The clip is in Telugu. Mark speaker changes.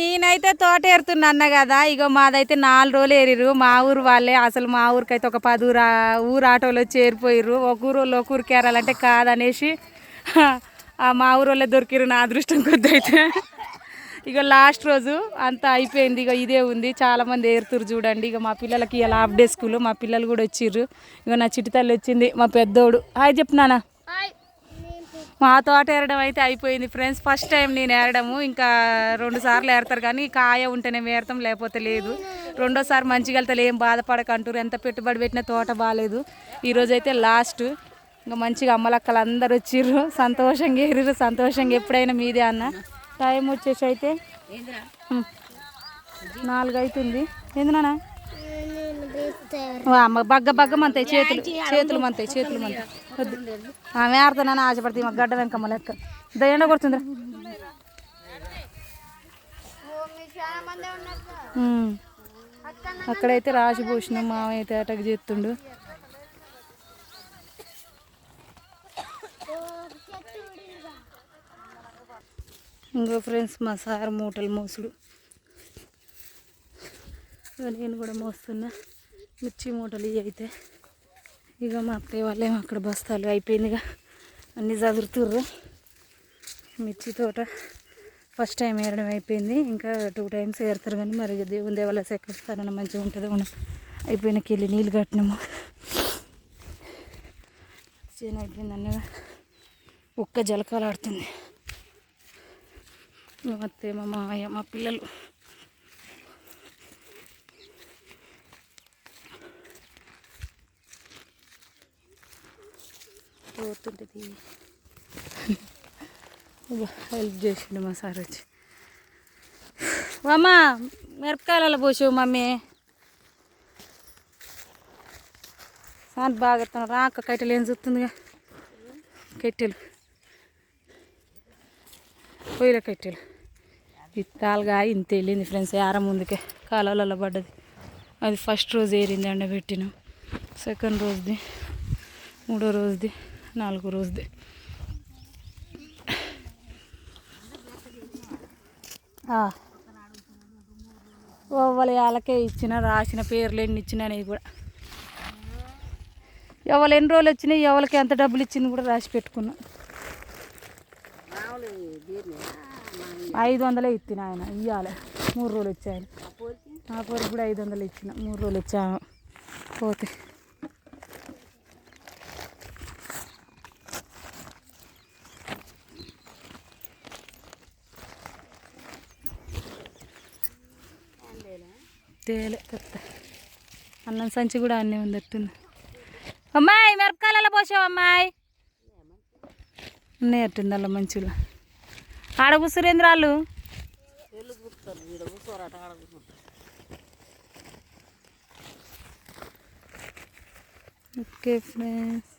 Speaker 1: నేనైతే తోట ఏరుతున్నా అన్న కదా. ఇగో మాదైతే నాలుగు రోజులు ఏరిరు మా ఊరు వాళ్ళే అసలు మా ఊరికైతే ఒక పది ఊరు ఊరు ఆటోలో చేరిపోయిర్రు. ఏరిపోయిర్రు ఒక ఊరు వాళ్ళు ఒక ఊరికి ఏరాలంటే కాదనేసి ఆ మా ఊరు వాళ్ళే దొరికిరు నా అదృష్టం కొద్ది అయితే ఇక లాస్ట్ రోజు అంతా అయిపోయింది. ఇక ఇదే ఉంది. చాలామంది ఏరుతురు చూడండి. ఇక మా పిల్లలకి ఇలా హాఫ్ డే స్కూల్. మా పిల్లలు కూడా వచ్చిర్రు. ఇక నా చిటితల్లి వచ్చింది. మా పెద్దోడు. హాయ్ చెప్తున్నానా మా తోట ఏరడం అయితే అయిపోయింది ఫ్రెండ్స్. ఫస్ట్ టైం నేను ఏరడము ఇంకా రెండు సార్లు ఏరతారు కానీ కాయ ఉంటేనే ఏరతాం లేకపోతే లేదు. రెండోసారి మంచిగా వెళ్తే ఏం బాధపడకంటారు ఎంత పెట్టుబడి పెట్టిన తోట బాగాలేదు ఈరోజు అయితే లాస్ట్ ఇంకా మంచిగా అమ్మలక్కలు అందరు వచ్చిర్రు. సంతోషంగా ఏరిర్రు సంతోషంగా ఎప్పుడైనా మీదే అన్న. టైం వచ్చేసి అయితే. నాలుగు అవుతుంది. ఏందినా అమ్మ బగ్గ బగ్గ మంతాయి చేతులు చేతులు మంతాయి చేతులు మంతాయి. వద్దు. ఆమె ఆడుతున్నాను ఆశపడుతుంది మాకు గడ్డ వెంకమ్మ లెక్క దయ్యండ కొడుతుందిరా. ఉం. అక్కడైతే రాసి పోసిన మామయ్య అయితే అటక్ చేస్తుండు. ఇంకో ఫ్రెండ్స్ మా సార్ మూటలు మోసుడు. నేను కూడా మోస్తున్నా. మిర్చి మూటలు ఇవి అయితే. ఇక మా అత్తయ్య వాళ్ళేమో అక్కడ బస్తాలు అయిపోయిందిగా. అన్నీ చదురుతుర్రు. మిర్చి తోట ఫస్ట్ టైం వేయడం అయిపోయింది. ఇంకా టూ టైమ్స్ ఏరుతారు కానీ మరి ఇక దేవుని దేవాల సెకండ్ మంచిగా ఉంటుంది. మనం అయిపోయినాక వెళ్ళి నీళ్ళు కట్టినాము. చేను అయిపోయింది అన్నగా ఒక్క జలకాలు ఆడుతుంది మా అత్తయ్య మా మామయ్య మా పిల్లలు. పోతుంటుంది. హెల్ప్ చేసిండు మా సార్ వచ్చి అమ్మా మిరపకాయలలో పోసావు మమ్మీ. సార్ బాగా ఎత్తాను రాక కట్టెలు ఏం చూస్తుందిగా? కట్టెలు. పొయ్యిల కట్టెలు. విత్తాలుగా ఇంత వెళ్ళింది ఫ్రెండ్స్ యారం ముందుకే కాలువలలో పడ్డది. అది ఫస్ట్ రోజు ఏరింది ఎండబెట్టినాం. సెకండ్ రోజుది మూడో రోజుది. నాలుగు రోజుది. వాళ్ళ వాళ్ళకే ఇచ్చిన రాసిన పేర్లు ఎన్ని ఇచ్చిన అనేది కూడా. ఎవరు ఎన్ని రోజులు వచ్చినాయి ఎవరికి ఎంత డబ్బులు ఇచ్చింది కూడా రాసి పెట్టుకున్నా. ఐదు వందలే ఇచ్చిన ఆయన ఇవ్వాలి మూడు రోజులు వచ్చాయని. నా పోరికి కూడా ఐదు వందలు ఇచ్చిన మూడు రోజులు వచ్చాము పోతే. చేయలే కొత్త అన్నం సంచి కూడా అన్నీ ఉందట్టుంది అమ్మాయి మిరపకాయలలో పోసావు అమ్మాయి? నేర్టుంది అలా మంచిగా ఆడ కూసురేంద్రాళ్ళు ఓకే ఫ్రెండ్స్